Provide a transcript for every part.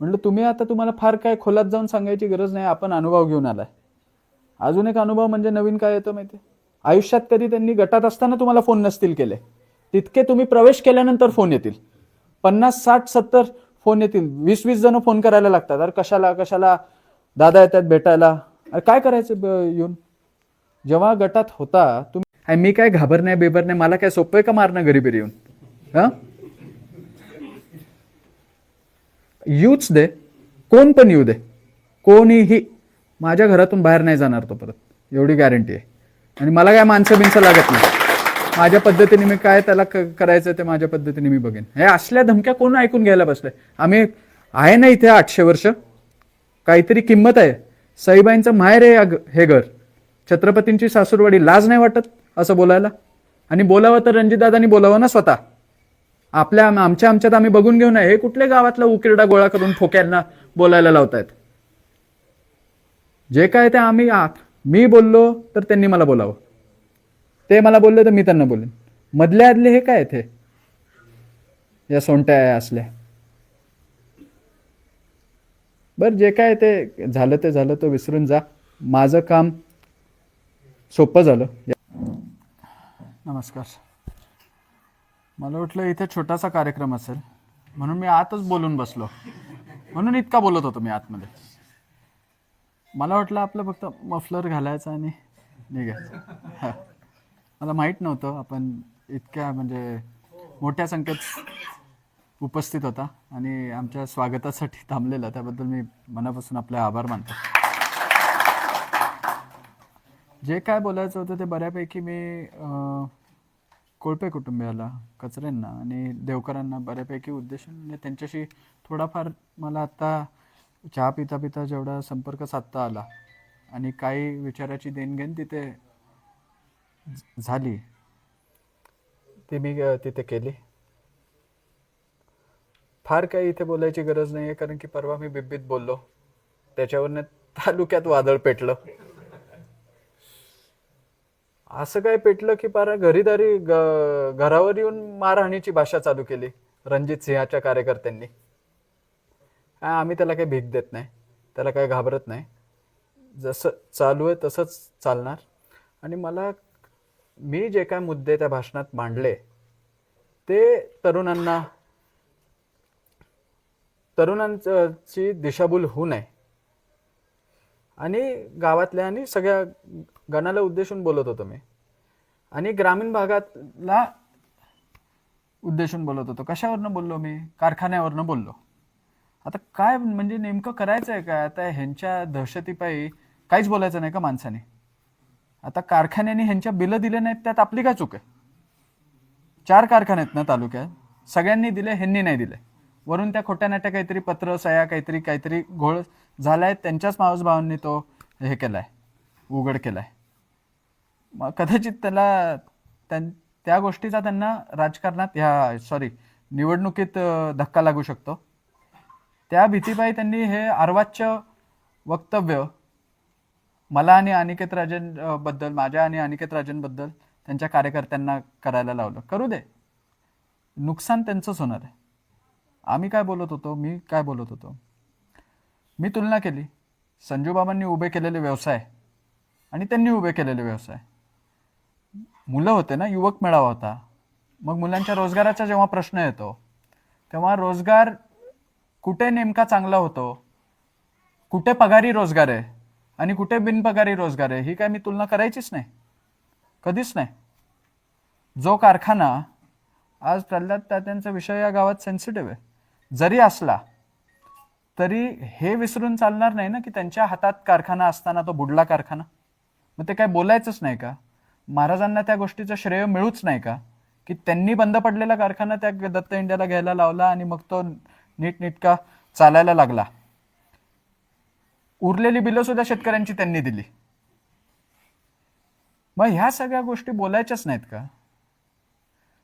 म्हणलं तुम्ही आता तुम्हाला फार काय खोलात जाऊन सांगायची गरज नाही आपण अनुभव घेऊन आलाय. अजून एक अनुभव म्हणजे नवीन काय येतो माहिती आयुष्यात कधी त्यांनी गटात असताना तुम्हाला फोन नसतील केले. तितके तुम्ही प्रवेश केल्यानंतर फोन येतील. पन्नास साठ सत्तर फोन येतील. वीस वीस जण फोन करायला लागतात. अरे कशाला कशाला? दादा येतात भेटायला. अरे काय करायचं येऊन? जेव्हा गटात होता तुम्ही मी काय घाबरण्या बेबरण्या मला काय सोपं आहे का मारणं घरी येऊन? हा? येऊच दे कोण पण येऊ दे कोणीही माझ्या घरातून बाहेर नाही जाणार तो परत एवढी गॅरंटी आहे. आणि मला काय माणसं बिनसं लागत नाही. माझ्या पद्धतीने मी काय त्याला क- करायचं ते माझ्या पद्धतीने मी बघेन. हे असल्या धमक्या कोण ऐकून घ्यायला बसलंय? आम्ही आहे ना इथे आठशे वर्ष काहीतरी किंमत आहे. साईबाईंचं माहेर आहे हे घर. छत्रपतींची सासूरवाडी लाज नाही वाटत असं बोलायला? आणि बोलावं तर रणजितदादांनी बोलावं ना स्वतः. आपल्या आमच्या आमच्यात आम्ही बघून घेऊ नये हे कुठल्या गावातला उकिरडा गोळा करून ठोक्यांना बोलायला लावतायत? जे काय ते आम्ही मी बोललो तर त्यांनी मला बोलावं. ते मला बोलले तर मी त्यांना बोलेन. मधले आदले हे काय ते या सोंट्या असल्या. बर जे काय ते झालं ते झालं तो विसरून जा. माझं काम सोपं झालं. नमस्कार. मला वाटलं इथे छोटासा कार्यक्रम असेल. म्हणून मी आतच बोलून बसलो. म्हणून इतका बोलत होतो मी आतमध्ये. मला वाटलं आपलं फक्त मफलर घालायचं आणि निघायचं. मला माहीत नव्हतं आपण इतक्या म्हणजे मोठ्या संख्येत उपस्थित होता आणि आमच्या स्वागतासाठी थांबलेला. त्याबद्दल मी मनापासून आपले आभार मानतो. जे काय बोलायचं होतं ते बऱ्यापैकी मी कोळपे कुटुंबियाला कचऱ्यांना आणि देवकरांना बऱ्यापैकी उद्देशून म्हणजे त्यांच्याशी थोडाफार मला आत्ता चहा पिता पिता जेवढा संपर्क साधता आला आणि काही विचाराची देणघेण तिथे झाली ती मी तिथे केली. फार काही इथे बोलायची गरज नाही आहे कारण की परवा मी बिब्बीत बोललो. त्याच्यावरनं तालुक्यात वादळ पेटलं. असं काय पेटलं की पारा घरीदारी ग- घरावर येऊन मारहाणीची भाषा चालू केली रणजित सिंहाच्या कार्यकर्त्यांनी. आम्ही त्याला काही भीक देत नाही त्याला काही घाबरत नाही. जसं चालू आहे तसंच चालणार. आणि मला मी जे काय मुद्दे त्या भाषणात मांडले ते तरुणांना तरुणांची दिशाभूल होऊ नये. आणि गावातल्या आणि सगळ्या गणाला उद्देशून बोलत होतो मी. आणि ग्रामीण भागातला उद्देशून बोलत होतो. कशावरनं बोललो मी? कारखान्यावरनं बोललो. आता काय म्हणजे नेमकं करायचं आहे काय? आता ह्यांच्या दहशतीपायी काहीच बोलायचं नाही का माणसाने? आता कारखान्याने ह्यांच्या बिलं दिले नाहीत त्यात आपली काय चूक आहे? चार कारखाने आहेत ना तालुक्यात. सगळ्यांनी दिले ह्यांनी नाही दिले. वरून त्या खोट्या नाट्या काहीतरी पत्र सया काहीतरी काहीतरी घोळ झालाय. त्यांच्याच मावसभावांनी तो हे केलाय उघड केलाय. कदाचित त्याला त्यां- त्या गोष्टीचा त्यांना राजकारणात ह्या सॉरी निवडणुकीत धक्का लागू शकतो. त्या भीतीपायी त्यांनी हे अर्वाच्य वक्तव्य मला आणि अनिकेत राजनबद्दल माझ्या आणि अनिकेत राजनबद्दल त्यांच्या कार्यकर्त्यांना करायला लावलं. करू दे. नुकसान त्यांचंच होणार आहे. आम्ही काय बोलत होतो? मी काय बोलत होतो? मी तुलना केली. संजूबाबांनी उभे केलेले व्यवसाय आणि त्यांनी उभे केलेले व्यवसाय. मुलं होते ना युवक मेळावा होता. मग मुलांच्या रोजगाराचा जेव्हा प्रश्न येतो तेव्हा रोजगार कुठे नेमका चांगला होतो? कुठे पगारी रोजगार आहे आणि कुठे बिनपगारी रोजगार आहे ही काय मी तुलना करायचीच नाही. कधीच नाही. जो कारखाना आज प्रल्हाद तात्यांचा विषय या गावात सेन्सिटिव्ह आहे. जरी असला तरी हे विसरून चालणार नाही ना की त्यांच्या हातात कारखाना असताना तो बुडला कारखाना? मग ते काय बोलायचंच नाही का? महाराजांना त्या गोष्टीचं श्रेय मिळूच नाही का? की त्यांनी बंद पडलेला कारखाना त्या दत्त इंडियाला घ्यायला लावला आणि मग तो नीटनीटका चालायला लागला. उरलेली बिलं सुद्धा शेतकऱ्यांची त्यांनी दिली. मग ह्या सगळ्या गोष्टी बोलायच्याच नाहीत का?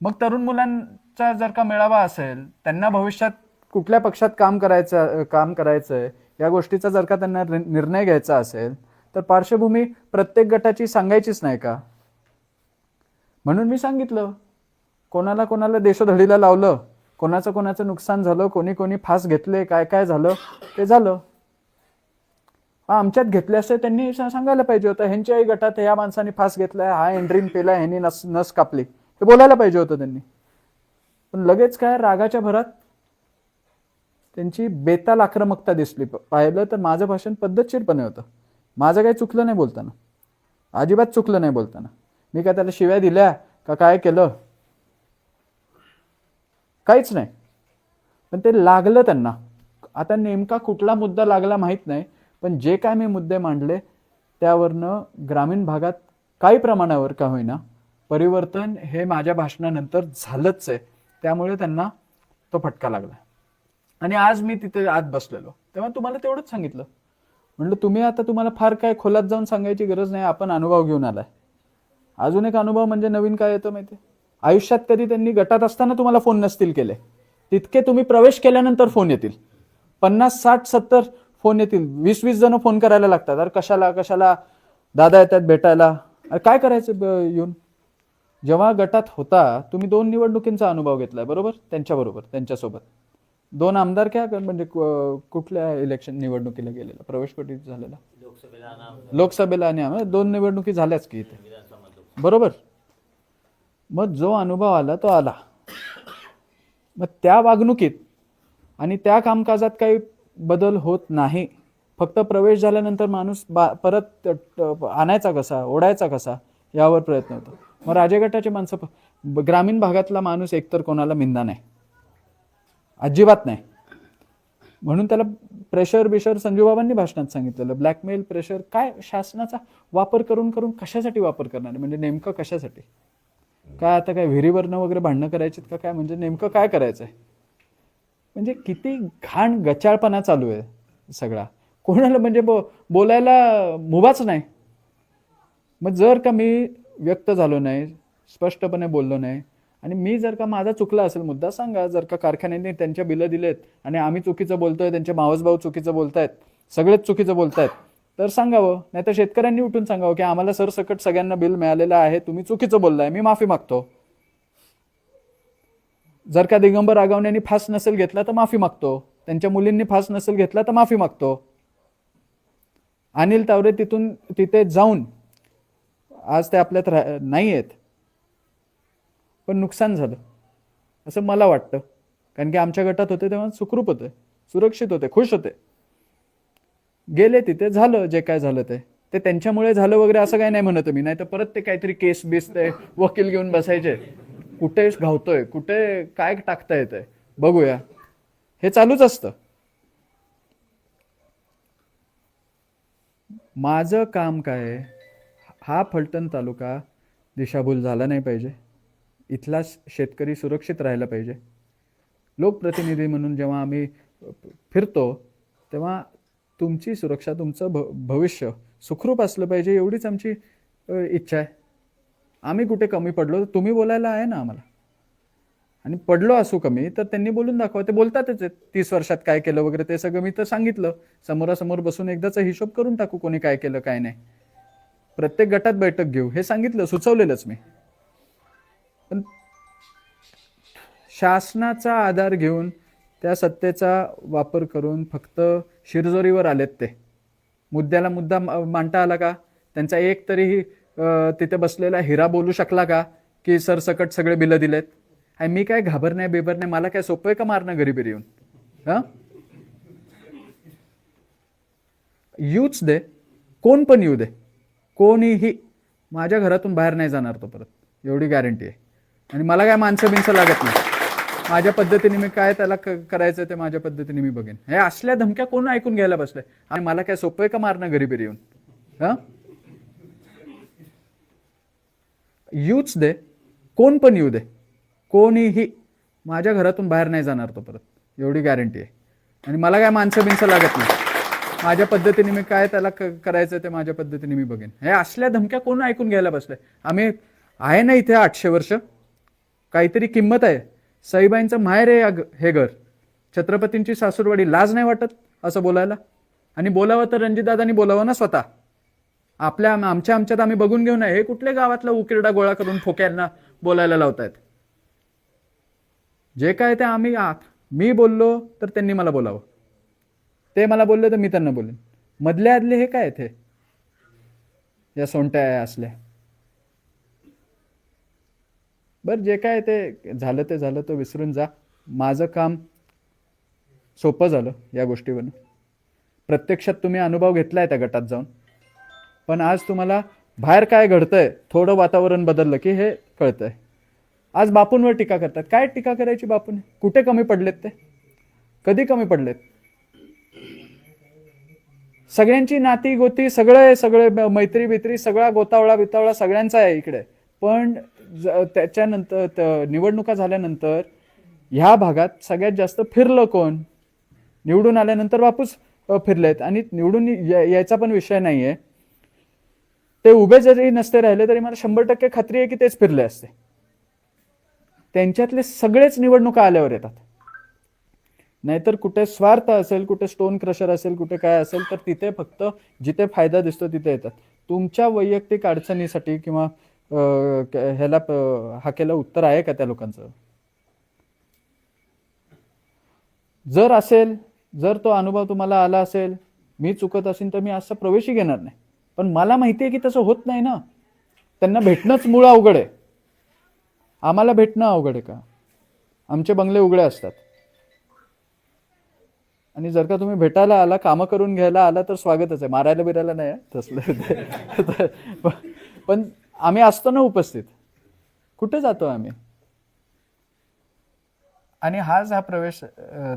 मग तरुण मुलांचा जर का मेळावा असेल त्यांना भविष्यात कुठल्या पक्षात काम करायचं काम करायचंय या गोष्टीचा जर का त्यांना निर्णय घ्यायचा असेल तर पार्श्वभूमी प्रत्येक गटाची सांगायचीच नाही का? म्हणून मी सांगितलं कोणाला कोणाला देशोधडीला लावलं कोणाचं कोणाचं नुकसान झालं कोणी कोणी फास घेतले काय काय झालं ते झालं. आमच्यात घेतले असते त्यांनी सांगायला पाहिजे होतं ह्यांच्याही गटात ह्या माणसाने फास घेतलाय हा एंड्रीन पेला ह्यांनी नस नस कापली. हे बोलायला पाहिजे होतं त्यांनी. पण लगेच काय रागाच्या भरात त्यांची बेताल आक्रमकता दिसली. प- पाहिलं तर माझं भाषण पद्धतशीरपणे होतं. माझं काही चुकलं नाही बोलताना. अजिबात चुकलं नाही बोलताना. मी काय त्याला शिव्या दिल्या का काय केलं? काहीच नाही. पण ते लागलं त्यांना. आता नेमका कुठला मुद्दा लागला माहीत नाही पण जे काय मी मुद्दे मांडले त्यावरनं ग्रामीण भागात काही प्रमाणावर का होईना परिवर्तन हे माझ्या भाषणानंतर झालंच आहे. त्यामुळे त्यांना तो फटका लागला. आणि आज मी तिथे आत बसलेलो. तेव्हा तुम्हाला तेवढंच सांगितलं. म्हणलं तुम्ही आता तुम्हाला फार काय खोलात जाऊन सांगायची गरज नाही. आपण अनुभव घेऊन आलाय. अजून एक अनुभव म्हणजे नवीन काय येतं माहिती आयुष्यात कधी त्यांनी गटात असताना तुम्हाला फोन नसतील केले. तितके तुम्ही प्रवेश केल्यानंतर फोन येतील. पन्नास साठ सत्तर फोन येतील. वीस वीस जण फोन करायला लागतात. अरे कशाला कशाला? दादा येतात भेटायला. अरे काय करायचं येऊन? जेव्हा गटात होता तुम्ही दोन निवडणुकींचा अनुभव घेतलाय बरोबर? त्यांच्याबरोबर त्यांच्यासोबत दोन आमदार क्या म्हणजे कुठल्या इलेक्शन निवडणुकीला गेलेला? प्रवेश कधी झालेला? लोकसभेला आणि आम्ही दोन निवडणुकी झाल्याच की इथे. बरोबर. मग जो अनुभव आला तो आला. मग त्या वागणुकीत आणि त्या कामकाजात काही बदल होत नाही. फक्त प्रवेश झाल्यानंतर माणूस बा परत आणायचा कसा ओढायचा कसा यावर प्रयत्न होतो. मग राजगटाचे माणसं प- ग्रामीण भागातला माणूस एकतर कोणाला मिंदा नाही. अजिबात नाही. म्हणून त्याला प्रेशर बिशर संजूबाबांनी भाषणात सांगितलेलं. ब्लॅकमेल प्रेशर काय शासनाचा वापर करून करून कशासाठी वापर करणार? म्हणजे नेमकं कशासाठी? काय आता काय विहिरीवरनं वगैरे भांडणं करायची का काय? म्हणजे नेमकं काय करायचं आहे म्हणजे किती घाण गचाळपणा चालू आहे सगळा. कोणाला म्हणजे बो बोलायला मुभाच नाही. मग जर का मी व्यक्त झालो नाही स्पष्टपणे बोललो नाही आणि मी जर का माझा चुकला असेल मुद्दा सांगा जर का कारखान्यांनी त्यांच्या बिलं दिलेत आणि आम्ही चुकीचं बोलतोय त्यांचे मावसभाऊ चुकीचं बोलतायत सगळेच चुकीचं बोलतायत तर सांगावं. नाही तर शेतकऱ्यांनी उठून सांगावं की आम्हाला सरसकट सगळ्यांना बिल मिळालेलं आहे तुम्ही चुकीचं बोललाय मी माफी मागतो. जर का दिगंबर आगावण्यानी फास नसेल घेतला तर माफी मागतो. त्यांच्या मुलींनी फास नसेल घेतला तर माफी मागतो. अनिल तावरे तिथून तिथे जाऊन आज ते आपल्यात रा- नाही आहेत पण नुकसान झालं. असं मला वाटतं. कारण की आमच्या गटात होते तेव्हा सुखरूप होते सुरक्षित होते खुश होते. गेले तिथे झालं जे काय झालं ते. ते त्यांच्यामुळे झालं वगैरे असं काही नाही म्हणत मी नाही तर परत ते काहीतरी केस बीस ते वकील घेऊन बसायचे. कुठे घावतोय? कुठे काय टाकता येतंय? बघूया. हे चालूच असतं. माझं काम काय आहे? हा फलटण तालुका दिशाभूल झाला नाही पाहिजे. इथला शेतकरी सुरक्षित राहायला पाहिजे. लोकप्रतिनिधी म्हणून जेव्हा आम्ही फिरतो तेव्हा तुमची सुरक्षा तुमचं भ भविष्य सुखरूप असलं पाहिजे एवढीच आमची इच्छा आहे. आम्ही कुठे कमी पडलो तर तुम्ही बोलायला आहे ना आम्हाला. आणि पडलो असू कमी तर त्यांनी बोलून दाखवा. ते बोलतातच आहेत तीस वर्षात काय केलं वगैरे ते सगळं मी तर सांगितलं. समोरासमोर बसून एकदाचा हिशोब करून टाकू कोणी काय केलं काय नाही. प्रत्येक गटात बैठक घेऊ हे सांगितलं सुचवलेलंच मी. शासनाचा आधार घेऊन त्या सत्तेचा वापर करून फक्त शिरजोरीवर आलेत ते. मुद्द्याला मुद्दा मांडता आला का? त्यांचा एक तरीही तिथे बसलेला हिरा बोलू शकला का? की सरसकट सगळे बिलं दिलेत. आणि मी काय घाबर नाही नाही मला काय सोपं आहे का मारणं घरी बिरी येऊन? हा? यूच दे. कोण पण येऊ दे. कोणीही माझ्या घरातून बाहेर नाही जाणार तो परत. एवढी गॅरंटी आहे. आणि मला काय माणसं बिनसं लागत नाही. माझ्या पद्धतीने मी काय त्याला करायचं ते माझ्या पद्धतीने मी बघेन. हे असल्या धमक्या कोण ऐकून घ्यायला बसलाय? आणि मला काय सोपं आहे का मारणं घरी बिरी येऊन? हा? येऊच दे. कोण पण येऊ दे. कोणीही माझ्या घरातून बाहेर नाही जाणार तो परत. एवढी गॅरंटी आहे. आणि मला काय माणसं बिनसं लागत नाही. माझ्या पद्धतीने मी काय त्याला क- करायचं ते माझ्या पद्धतीने मी बघेन. हे असल्या धमक्या कोण ऐकून घ्यायला बसलंय? आम्ही आहे ना इथे आठशे वर्ष. काहीतरी किंमत आहे. सईबाईंचं माहेर आहे हे घर. छत्रपतींची सासूरवाडी लाज नाही वाटत असं बोलायला? आणि बोलावं तर रणजितदादांनी बोलावं ना स्वतः. आपल्या आमच्या आमच्यात आम्ही बघून घेऊ नये हे कुठल्या गावातला उकिरडा गोळा करून फोक्यांना बोलायला लावतायत? जे काय ते आम्ही मी बोललो तर त्यांनी मला बोलावं. ते मला बोलले तर मी त्यांना बोलेन. मधल्या आदले हे काय ते या सोंट्या असल्या. बरं जे काय ते झालं ते झालं तो विसरून जा. माझं काम सोपं झालं या गोष्टीवरून. प्रत्यक्षात तुम्ही अनुभव घेतलाय त्या गटात जाऊन. पण आज तुम्हाला बाहेर काय घडतंय थोडं वातावरण बदललं की हे कळतंय. आज बापूंवर टीका करतात. काय टीका करायची बापूने? कुठे कमी पडलेत ते? कधी कमी पडलेत? सगळ्यांची नाती गोती सगळे सगळे मैत्री बित्री सगळा गोतावळा बितावळा सगळ्यांचा आहे इकडे. पण त्याच्यानंतर निवडणुका झाल्यानंतर ह्या भागात सगळ्यात जास्त फिरलं कोण? निवडून आल्यानंतर वापस फिरलेत. आणि निवडून यायचा पण विषय नाहीये. ते उभे जरी नसते राहिले तरी मला शंभर टक्के खात्री आहे की तेच फिरले असते. त्यांच्यातले सगळेच निवडणुका आल्यावर येतात. नाहीतर कुठे स्वार्थ असेल कुठे स्टोन क्रशर असेल कुठे काय असेल तर तिथे फक्त जिथे फायदा दिसतो तिथे येतात. तुमच्या वैयक्तिक अडचणीसाठी किंवा ह्याला हा हाकेला उत्तर आहे का त्या लोकांचं? जर असेल जर तो अनुभव तुम्हाला आला असेल मी चुकत असेल तर मी असा प्रवेशही घेणार नाही. पण मला माहिती आहे की तसं होत नाही ना. त्यांना भेटणंच मूळ अवघड आहे. आम्हाला भेटणं अवघड आहे का? आमचे बंगले उघडे असतात. आणि जर का तुम्ही भेटायला आला कामं करून घ्यायला आला तर स्वागतच आहे. मारायला बिरायला नाही आहे, तसलं. पण आम्ही असतो ना उपस्थित. कुठे जातो आम्ही? आणि हाच हा प्रवेश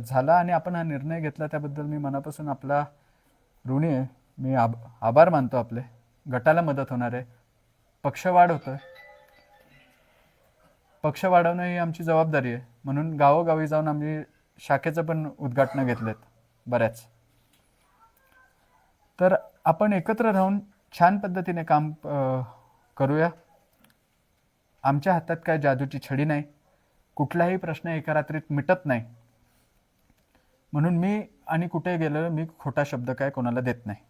झाला आणि आपण हा निर्णय घेतला त्याबद्दल मी मनापासून आपला ऋणी आहे. मी आभ आभार मानतो आपले. गटाला मदत होणार आहे. पक्ष वाढवतो आहे पक्ष वाढवणं ही आमची जबाबदारी आहे. म्हणून गावोगावी जाऊन आम्ही शाखेचं पण उद्घाटनं घेतलेत बऱ्याच. तर आपण एकत्र राहून छान पद्धतीने काम करूया? आमच्या हातात काय जादूची छडी नाही. कुठलाही प्रश्न एका रात्रीत मिटत नाही. म्हणून मी आणि कुठे गेलो मी खोटा शब्द काय कोणाला देत नाही.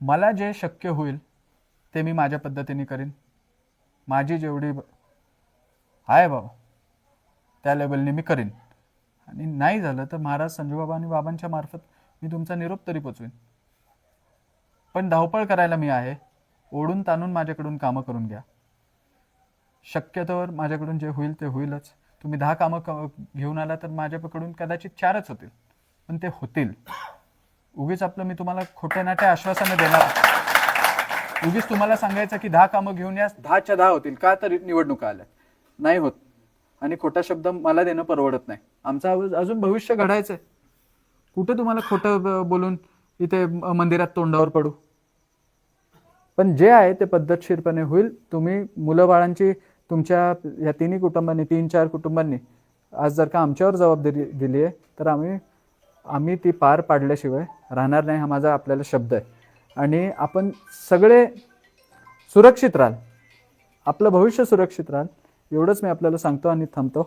मला जे शक्य होईल ते मी माझ्या पद्धतीने करीन. माझी जेवढी आहे बाबा त्या लेवलने मी करीन. आणि नाही झालं तर महाराज संजूबाबा आणि बाबांच्या मार्फत मी तुमचा निरोप तरी पोचवीन. पण धावपळ करायला मी आहे. ओढून ताणून माझ्याकडून कामं करून घ्या. शक्यतोवर माझ्याकडून जे होईल ते होईलच. तुम्ही दहा कामं क- घेऊन आला तर माझ्याकडून कदाचित चारच होतील. पण ते होतील. उगीच आपलं मी तुम्हाला खोटे नाट्या आश्वासनं देणार उगीच तुम्हाला सांगायचं की दहा कामं घेऊन या दहाच्या दहा होतील. का तर निवडणुका आल्या नाही होत. आणि खोटा शब्द मला देणं परवडत नाही. आमचं अजून- अजून भविष्य घडायचंय. कुठे तुम्हाला खोटं बोलून इथे मंदिरात तोंडावर पडू? पण जे आहे ते पद्धतशीरपणे होईल. तुम्ही मुलं बाळांची तुमच्या या तिन्ही कुटुंबांनी तीन चार कुटुंबांनी आज जर का आमच्यावर जबाबदारी दिली आहे तर आम्ही आम्ही ती पार पाडल्याशिवाय राहणार नाही हा माझा आपल्याला शब्द आहे. आणि आपण सगळे सुरक्षित राहाल. आपलं भविष्य सुरक्षित राहाल. एवढंच मी आपल्याला सांगतो आणि थांबतो.